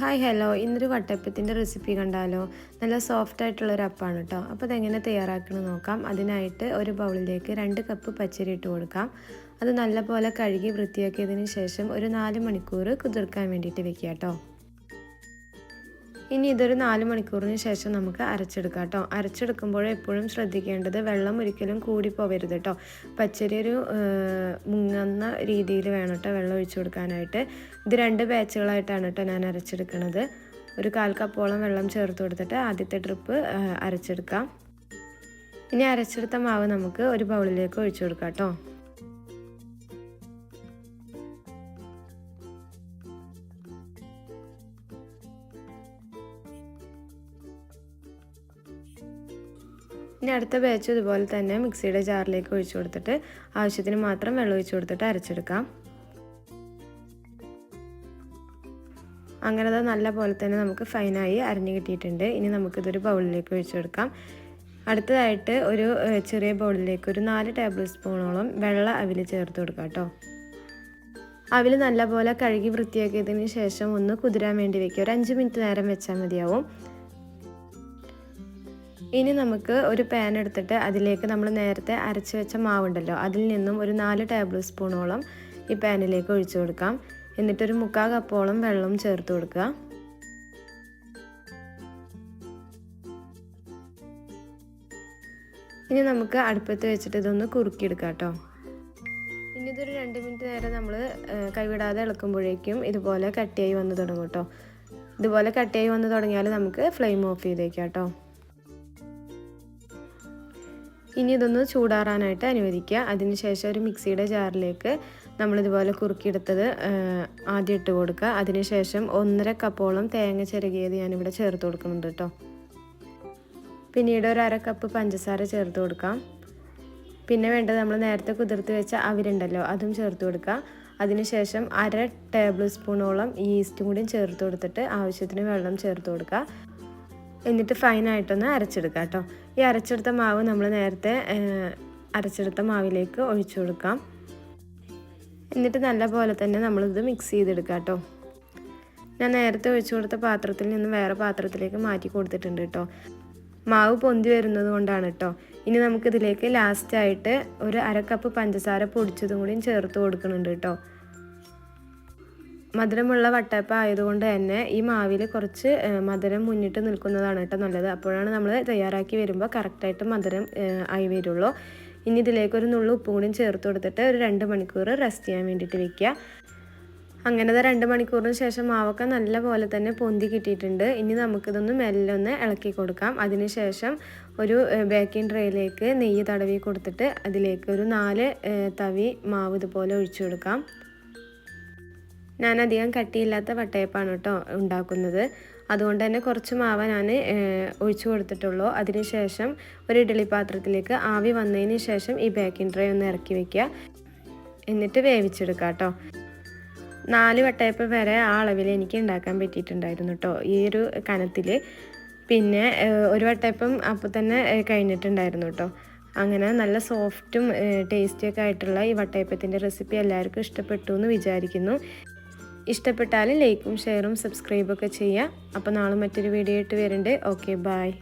Hi hello ഇന്നൊരു വട്ടയപ്പത്തിന്റെ recipe കണ്ടാലോ? നല്ല സോഫ്റ്റ് ആയിട്ടുള്ളൊരു അപ്പാണ് കേട്ടോ അപ്പോൾ അതെങ്ങനെ തയ്യാറാക്കണമെന്ന് നോക്കാം. അതിനായിട്ട് ഒരു ബൗളിലേക്ക് രണ്ട് കപ്പ് പച്ചരി ഇട്ട് കൊടുക്കാം. അത് നല്ലപോലെ കഴുകി വൃത്തിയാക്കിയതിന് ശേഷം ഒരു നാല് മണിക്കൂർ കുതിർക്കാൻ വേണ്ടിയിട്ട് വെക്കുക കേട്ടോ ഇനി ഇതൊരു നാല് മണിക്കൂറിന് ശേഷം നമുക്ക് അരച്ചെടുക്കാം കേട്ടോ. അരച്ചെടുക്കുമ്പോൾ എപ്പോഴും ശ്രദ്ധിക്കേണ്ടത് വെള്ളം ഒരിക്കലും കൂടി പോവരുത് കേട്ടോ. പച്ചരി ഒരു മുങ്ങുന്ന രീതിയിൽ വേണം കേട്ടോ വെള്ളം ഒഴിച്ചു കൊടുക്കാനായിട്ട്. ഇത് രണ്ട് ബാച്ചുകളായിട്ടാണ് കേട്ടോ ഞാൻ അരച്ചെടുക്കുന്നത് ഒരു കാൽ കപ്പോളം വെള്ളം ചേർത്ത് കൊടുത്തിട്ട് ആദ്യത്തെ ട്രിപ്പ് അരച്ചെടുക്കാം. ഇനി അരച്ചെടുത്ത മാവ് നമുക്ക് ഒരു ബൗളിലേക്ക് ഒഴിച്ചു കൊടുക്കാം കേട്ടോ. ഇനി അടുത്ത ബാച്ച് ഇതുപോലെ തന്നെ മിക്സിയുടെ ജാറിലേക്ക് ഒഴിച്ചു കൊടുത്തിട്ട് ആവശ്യത്തിന് മാത്രം വെള്ളം ഒഴിച്ചു കൊടുത്തിട്ട് അരച്ചെടുക്കാം. അങ്ങനെ അത് നല്ല പോലെ തന്നെ നമുക്ക് ഫൈനായി അരിഞ്ഞു കിട്ടിയിട്ടുണ്ട്. ഇനി നമുക്കിതൊരു ബൗളിലേക്ക് ഒഴിച്ചു കൊടുക്കാം. അടുത്തതായിട്ട് ഒരു ചെറിയ ബൗളിലേക്ക് ഒരു നാല് ടേബിൾ സ്പൂണോളം വെള്ള അവിൽ ചേർത്ത് കൊടുക്കാം കേട്ടോ. അവിൽ നല്ലപോലെ കഴുകി വൃത്തിയാക്കിയതിന് ശേഷം ഒന്ന് കുതിരാൻ വേണ്ടി വെക്കുക. ഒരു അഞ്ച് മിനിറ്റ് നേരം വെച്ചാൽ മതിയാവും. ഇനി നമുക്ക് ഒരു പാൻ എടുത്തിട്ട് അതിലേക്ക് നമ്മൾ നേരത്തെ അരച്ച് വെച്ച മാവുണ്ടല്ലോ അതിൽ നിന്നും ഒരു നാല് ടേബിൾ സ്പൂണോളം ഈ പാനിലേക്ക് ഒഴിച്ചു കൊടുക്കാം. എന്നിട്ടൊരു മുക്കാൽ കപ്പോളം വെള്ളം ചേർത്ത് കൊടുക്കുക. ഇനി നമുക്ക് അടുപ്പത്ത് വെച്ചിട്ട് ഇതൊന്ന് കുറുക്കിയെടുക്കാം കേട്ടോ. ഇനി ഇതൊരു രണ്ട് മിനിറ്റ് നേരം നമ്മൾ കൈവിടാതെ ഇളക്കുമ്പോഴേക്കും ഇതുപോലെ കട്ടിയായി വന്ന് തുടങ്ങും കേട്ടോ. ഇതുപോലെ കട്ടിയായി വന്ന് തുടങ്ങിയാൽ നമുക്ക് ഫ്ലെയിം ഓഫ് ചെയ്തേക്കാം കേട്ടോ. ഇനി ഇതൊന്ന് ചൂടാറാനായിട്ട് അനുവദിക്കുക. അതിനുശേഷം ഒരു മിക്സിയുടെ ജാറിലേക്ക് നമ്മളിതുപോലെ കുറുക്കിയെടുത്തത് ആദ്യം ഇട്ട് കൊടുക്കുക. അതിനുശേഷം ഒന്നര കപ്പോളം തേങ്ങ ചിരകിയത് ഞാനിവിടെ ചേർത്ത് കൊടുക്കുന്നുണ്ട് കേട്ടോ. പിന്നീട് ഒരു അര കപ്പ് പഞ്ചസാര ചേർത്ത് കൊടുക്കാം. പിന്നെ വേണ്ടത് നമ്മൾ നേരത്തെ കുതിർത്ത് വെച്ച അവരുണ്ടല്ലോ അതും ചേർത്ത് കൊടുക്കുക. അതിനുശേഷം അര ടേബിൾ സ്പൂണോളം ഈസ്റ്റും കൂടി ചേർത്ത് കൊടുത്തിട്ട് ആവശ്യത്തിന് വെള്ളം ചേർത്ത് കൊടുക്കുക. എന്നിട്ട് ഫൈനായിട്ടൊന്ന് അരച്ചെടുക്കാം കേട്ടോ. ഈ അരച്ചെടുത്ത മാവ് നമ്മൾ നേരത്തെ അരച്ചെടുത്ത മാവിലേക്ക് ഒഴിച്ചു കൊടുക്കാം. എന്നിട്ട് നല്ല പോലെ തന്നെ നമ്മളിത് മിക്സ് ചെയ്തെടുക്കാം കേട്ടോ. ഞാൻ നേരത്തെ ഒഴിച്ചു കൊടുത്ത പാത്രത്തിൽ നിന്ന് വേറെ പാത്രത്തിലേക്ക് മാറ്റി കൊടുത്തിട്ടുണ്ട് കേട്ടോ. മാവ് പൊന്തി വരുന്നത് കൊണ്ടാണ് കേട്ടോ. ഇനി നമുക്കിതിലേക്ക് ലാസ്റ്റായിട്ട് ഒരു അര കപ്പ് പഞ്ചസാര പൊടിച്ചതും കൂടിയും ചേർത്ത് കൊടുക്കുന്നുണ്ട് കേട്ടോ. മധുരമുള്ള വട്ടയപ്പം ആയതുകൊണ്ട് തന്നെ ഈ മാവിൽ കുറച്ച് മധുരം മുന്നിട്ട് നിൽക്കുന്നതാണ് കേട്ടോ നല്ലത്. അപ്പോഴാണ് നമ്മൾ തയ്യാറാക്കി വരുമ്പോൾ കറക്റ്റായിട്ട് മധുരം ആയി വരുള്ളൂ. ഇനി ഇതിലേക്ക് ഒരു നുള്ളു ഉപ്പും കൂടിയും ചേർത്ത് കൊടുത്തിട്ട് ഒരു രണ്ട് മണിക്കൂർ റെസ്റ്റ് ചെയ്യാൻ വേണ്ടിയിട്ട് വെക്കുക. അങ്ങനത്തെ രണ്ട് മണിക്കൂറിന് ശേഷം മാവൊക്കെ നല്ല പോലെ തന്നെ പൊന്തി കിട്ടിയിട്ടുണ്ട്. ഇനി നമുക്കിതൊന്ന് മെല്ലെ ഒന്ന് ഇളക്കി കൊടുക്കാം. അതിനുശേഷം ഒരു ബേക്കിംഗ് ട്രേയിലേക്ക് നെയ്യ് തടവി കൊടുത്തിട്ട് അതിലേക്ക് ഒരു നാല് തവി മാവ് ഇതുപോലെ ഒഴിച്ചു കൊടുക്കാം. ഞാൻ അധികം കട്ടിയില്ലാത്ത വട്ടയപ്പാണ് കേട്ടോ ഉണ്ടാക്കുന്നത്. അതുകൊണ്ട് തന്നെ കുറച്ച് മാവ ഞാൻ ഒഴിച്ചു കൊടുത്തിട്ടുള്ളൂ. അതിനുശേഷം ഒരു ഇഡ്ഡലി പാത്രത്തിലേക്ക് ആവി വന്നതിന് ശേഷം ഈ ബേക്കിംഗ് ട്രേ ഒന്ന് ഇറക്കി വെക്കുക. എന്നിട്ട് വേവിച്ചെടുക്കുക കേട്ടോ. നാല് വട്ടയപ്പം വരെ ആ അളവിൽ എനിക്ക് ഉണ്ടാക്കാൻ പറ്റിയിട്ടുണ്ടായിരുന്നു കേട്ടോ ഈ ഒരു കനത്തിൽ പിന്നെ ഒരു വട്ടയപ്പം അപ്പോൾ തന്നെ കഴിഞ്ഞിട്ടുണ്ടായിരുന്നു കേട്ടോ. അങ്ങനെ നല്ല സോഫ്റ്റും ടേസ്റ്റിയൊക്കെ ആയിട്ടുള്ള ഈ വട്ടയപ്പത്തിന്റെ റെസിപ്പി എല്ലാവർക്കും ഇഷ്ടപ്പെട്ടു എന്ന് വിചാരിക്കുന്നു. ഇഷ്ടപ്പെട്ടാൽ ലൈക്കും ഷെയറും സബ്സ്ക്രൈബൊക്കെ ചെയ്യുക. അപ്പോൾ നാളെ മറ്റൊരു വീഡിയോ ആയിട്ട് വരുന്നുണ്ട്. Okay bye